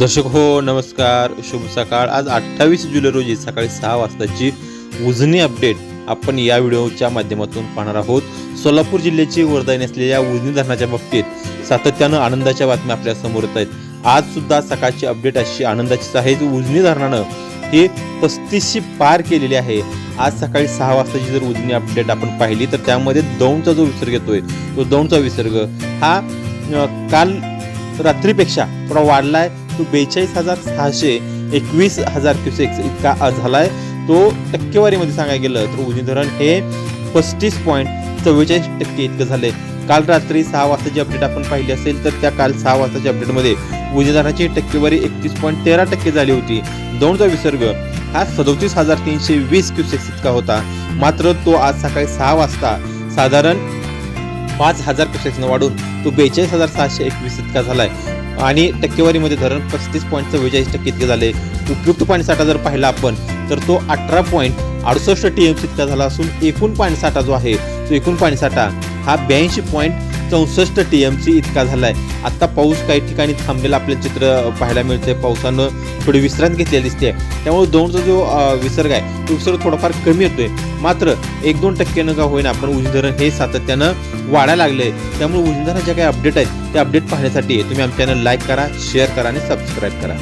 दर्शक हो नमस्कार. शुभ सकाळ. आज अठ्ठावीस जुलै रोजी सकाळी सहा वाजताची उजनी अपडेट आपण या व्हिडिओच्या माध्यमातून पाहणार आहोत. सोलापूर जिल्ह्याची वरदायी असलेल्या उजनी धरणाच्या बाबतीत सातत्यानं आनंदाच्या बातम्या आपल्यासमोर येत आहेत. आज सुद्धा सकाळची अपडेट अशी आनंदाचीच आहे. उजनी धरणानं हे पस्तीसशे पार केलेली आहे. आज सकाळी सहा वाजताची जर उजनी अपडेट आपण पाहिली तर त्यामध्ये दौंडचा जो विसर्ग येतोय तो दौंडचा विसर्ग हा काल रात्रीपेक्षा थोडा वाढलाय. तो बेचाळीस हजार सहाशे एकवीस हजार क्युसेक्स इतका आज झालाय. तो टक्केवारीमध्ये सांगायला गेलं तर उजनी धरण हे पस्तीस पॉईंट चव्वेचाळीस टक्के इतकं झाले काल रात्री सहा वाजताची अपडेट आपण पाहिली असेल तर त्या काल सहा वाजताच्या अपडेटमध्ये उजनी टक्केवारी एकतीस पॉईंट तेरा टक्के झाली होती. दौंडचा विसर्ग हा सदोतीस हजार तीनशे वीस क्युसेक्स इतका होता. मात्र तो आज सकाळी सहा वाजता साधारण पाच हजार क्युसेक्सनं वाढून तो बेचाळीस हजार सहाशे एकवीस इतका झालाय. आणि टक्केवारीमध्ये धरण पस्तीस पॉईंट चव्वेचाळीस टक्के इतके झाले उपयुक्त पाणीसाठा जर पाहिला आपण तर तो अठरा पॉईंट अडुसष्ट टी एम इतका झाला असून एकूण पाणीसाठा जो आहे तो एकूण पाणीसाठा हा ब्याऐंशी पॉईंट चौसष्ट टी एम सी इतका झाला आहे आत्ता पाऊस काही ठिकाणी थांबलेला आपल्याला चित्र पाहायला मिळतंय. पावसानं थोडी विश्रांत घेतलेली दिसते त्यामुळे दोनचा जो विसर्ग आहे तो विसर्ग थोडाफार कमी येतोय. मात्र एक दोन टक्क्यानं का होईना आपण उजनी धरण हे सातत्यानं वाढायला लागले त्यामुळे उजनी धरणाच्या काही अपडेट आहेत ते अपडेट पाहण्यासाठी तुम्ही आमच्या चॅनल लाईक करा शेअर करा आणि सबस्क्राईब करा.